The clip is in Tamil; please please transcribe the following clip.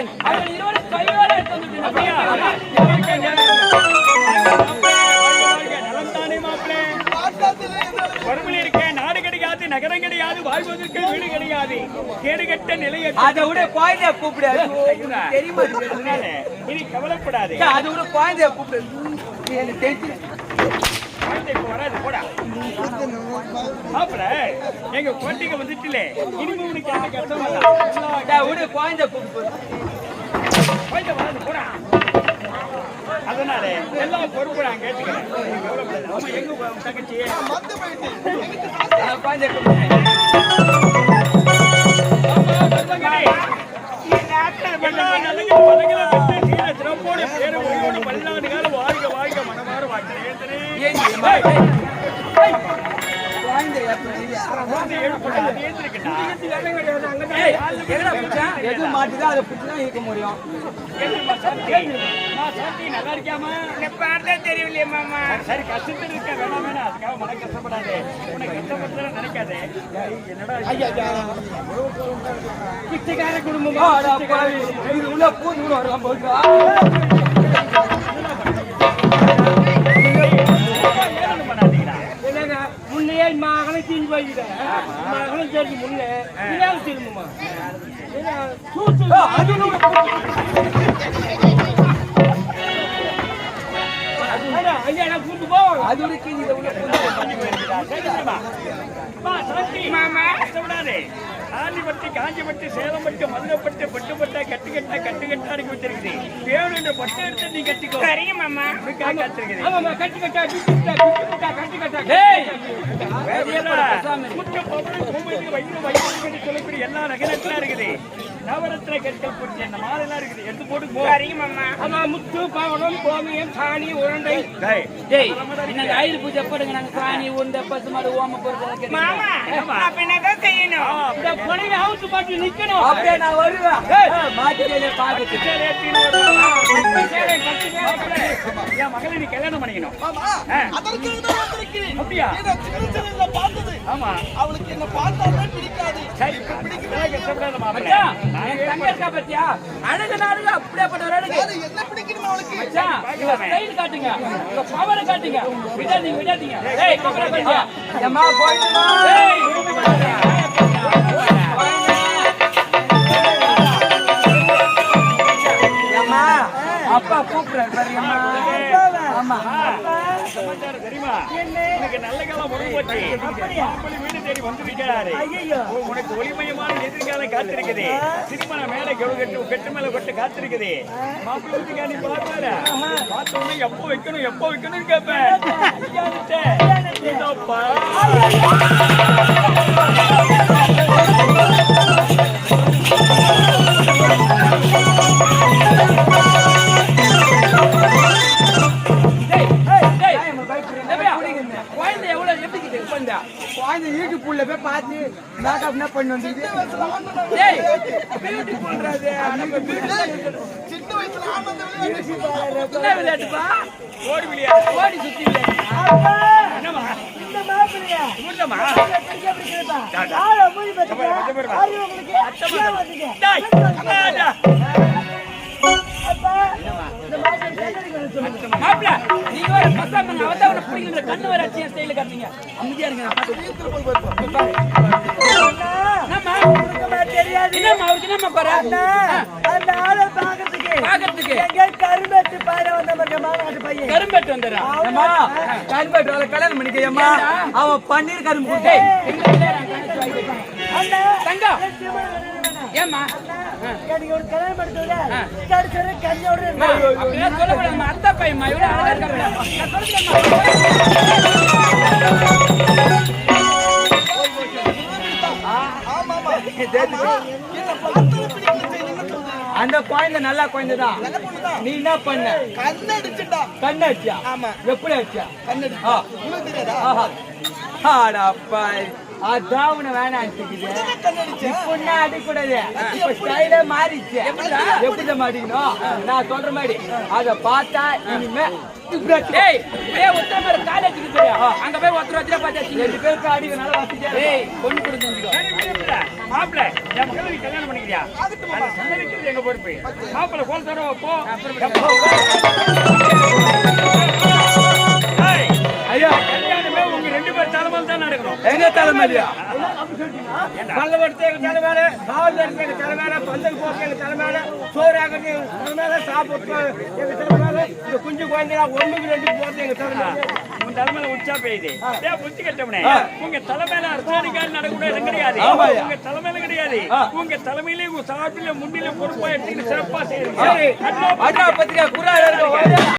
விட்டேன் அவர்கள் இருவரும் எடுத்து நாடு கிடையாது நகரம் கிடையாது வாழ்வதற்கு வீடு கிடையாது கேடுகட்ட நிலையை அதை விட குழந்தைய கூப்பிடு தெரியுமா இனி கவலைப்படாதே அதை விட குழந்தைய கூப்பிடு எனக்கு தெரிஞ்சு எங்க குழந்தைங்க வந்துட்டுலே. இனிமே உனக்கு கஷ்டம் கூப்பிடு குழந்தை வராது போடா. அதனால எல்லா பொறுப்பு நான் கேட்டுக்கிறேன். எங்க தங்கச்சி? மொழியோடு பல்லாண்டு காலம் வாழ்க வாழ்க மனமாற எது அதை முடியும் சரி, கஷ்டத்தில் இருக்க வேணாம் வேணாம் அதுக்காக மன கஷ்டப்படுறத நினைக்காதே என்னடா பிச்சைக்கார குடும்பமா இது உள்ள பூந்து மகனை தீஞ்சு போய்கிட்டேன் மகனை தெரிஞ்சு முன்னே திரும்புமா? அது இதை உள்ள. கஷ்டப்படாதே. ஆண்டிப்பட்டு, காஞ்சிப்பட்டு, சேலம்பட்டு, மதுரைப்பட்டு, பட்டுப்பட்டா, கட்டுக்கட்டா, கட்டுக்கட்டா இருக்கு வச்சிருக்குது. வேணும் என்ற பட்டு எடுத்து நீ கட்டிக்கோ. இதுக்காக காத்திருக்குது. ஆமாம்மா கட்டி கட்டா பிச்சு கட்டா பிச்சு கட்டா கட்டி கட்டா டேய் முட்டை, பூமதி, வைரம், வைரம் என்று சொல்லக்கூடிய எல்லா நகரத்திலும் இருக்குது. நவரத்ன கற்கள் பொறிச்ச இந்த மாதிரிலாம் இருக்குது. எடுத்து போட்டு போ. ஆமா முத்து பவனம் கோமியம் சாணி உருண்டை. டேய், டேய் இன்னைக்கு ஆயுத பூஜை போடுங்க நாங்க சாணி உருண்டை பசு மாடு ஓம. இந்த புடவை அவுத்து பாட்டு நிக்கணும். அப்படியே நான் வருவேன். மாட்டிலே. என் மகளை நீ கல்யாணம் பண்ணிக்கணும். ஆமா. அவளுக்கு என்ன பார்த்தாலே பிடிக்காது. சரி இதெல்லாம் கஷ்டப்படாத மாப்பிள்ளை. மச்சான் நான் என் தங்க இருக்கா பாத்தியா? அழகு ஒரு அழகு அது என்ன பிடிக்கணும் அவளுக்கு மச்சான் உங்க ஸ்டைல் காட்டுங்க. உங்க பவரை காட்டுங்க. விடாதீங்க விடாதீங்க. ஏய் கபரை பாத்தியா? ஏம்மா போயிடுமா ஏய் அப்பா கூப்பிடுறாரு பாரு அம்மா ஆமா சமாச்சாரம் தெரியுமா? உனக்கு நல்ல காலம் முடிவு போச்சு. வீடு தேடி வந்திருக்கிறாரு உனக்கு ஒளிமயமான எதிர்காலம் காத்திருக்குது. திருமண மேல கெட்டு கெட்டு மேல கொட்டு காத்திருக்குது. மாப்பிள்ளை வீட்டுக்கா நீ பாருவாரு பார்த்த உடனே எப்போ வைக்கணும் எப்போ வைக்கணும்னு கேட்பேன் மேக்கப் என்ன பண்ணி வந்துருக்கு டேய்! பியூட்டிஃபுல்ன்றது நம்ம சின்ன வயசுல என்ன விளையாட்டுப்பா. ஓடி விளையாடு. ஓடி சுத்தி என்னம்மா? இந்த பிடிக்கிறதா டாடா. ஆளை பாரு, பாரு. பாரு உங்களுக்கு ஏன்? வந்தீங்க டேய், மாப்பிள நீங்க வேற பசாம வந்து அவனை பிடிக்கிற கண்ணு வேற ஸ்டைல அமைதியா இருங்க தெரியாது என்னம்மா அவருக்கு என்னம்மா குறை அந்த ஆளை பாக்கிறதுக்கு பாக்கிறதுக்கு எங்க கரும்பெட்டு பாரு வந்த மாதிரி மாநாட்டு பையன் கரும்பெட்டு வந்துடுறா அம்மா கரும்பெட்டு அவளை கல்யாணம் பண்ணிக்கையம்மா அவன் பன்னீர் கரும்பு கொடுத்தே அண்ணா தங்கம் ஏம்மா எனக்கு ஒரு கல்யாணம் சொல்லக்கூடாது அத்தை அழகா நான் அந்த குழந்தை நல்ல குழந்தை தான் நீ என்ன பண்ண? கண்ணு வச்சியா ஆமா. எப்படி வச்சியா கண்ணடி ஆ. உங்களுக்கு தெரியாதா? ஆஹா. ஆடாப்பா அதான் உன வேணாம் கண்ணடிச்சேன் இப்போ என்ன அடிக்கூடாது இப்ப ஸ்டைலே மாறிச்சு எப்படி மாட்டிக்கணும் நான் சொல்ற மாதிரி அத பார்த்தா இனிமே டேய் ஏய் ஒருத்தர் மாதிரி காலேஜுக்கு தெரியும் அங்க போய் ஒருத்தர் வச்சுட்டு பார்த்தா ரெண்டு பேருக்கு அடிக்க நல்லா வசதியா ஏய் பொண்ணு கூட செஞ்சுக்கோ சரி, விடு, விடு. மாப்பிள்ளை, என் கல்யாணம் பண்ணிக்கிறியா? எங்க பொறுப்பு மாப்பிள்ளை கோல் போ. நடக்கணும் எங்க தலைமையா பல்லவடுத்து எங்க தலைமையில காவல் எடுத்து எங்க தலைமையில பந்தல் போக்கு எங்க தலைமையில சோறு ஆகிறது எங்க தலைமையில சாப்பிட்டு எங்க தலைமையில இந்த குஞ்சு குழந்தைங்க ஒண்ணுக்கு ரெண்டு போறது எங்க தலைமையில. உன் தலைமையில உச்சா பெய்யுது. புத்தி கட்டவனே. உங்க தலைமையில அரசாணிக்காரி நடக்கக்கூடிய இடம் கிடையாது. உங்க தலைமையில கிடையாது. உங்க தலைமையிலே உங்க சார்பில முன்னிலை பொறுப்பா எடுத்துக்கிட்டு சிறப்பா. செய்யுங்க அண்ணா குரா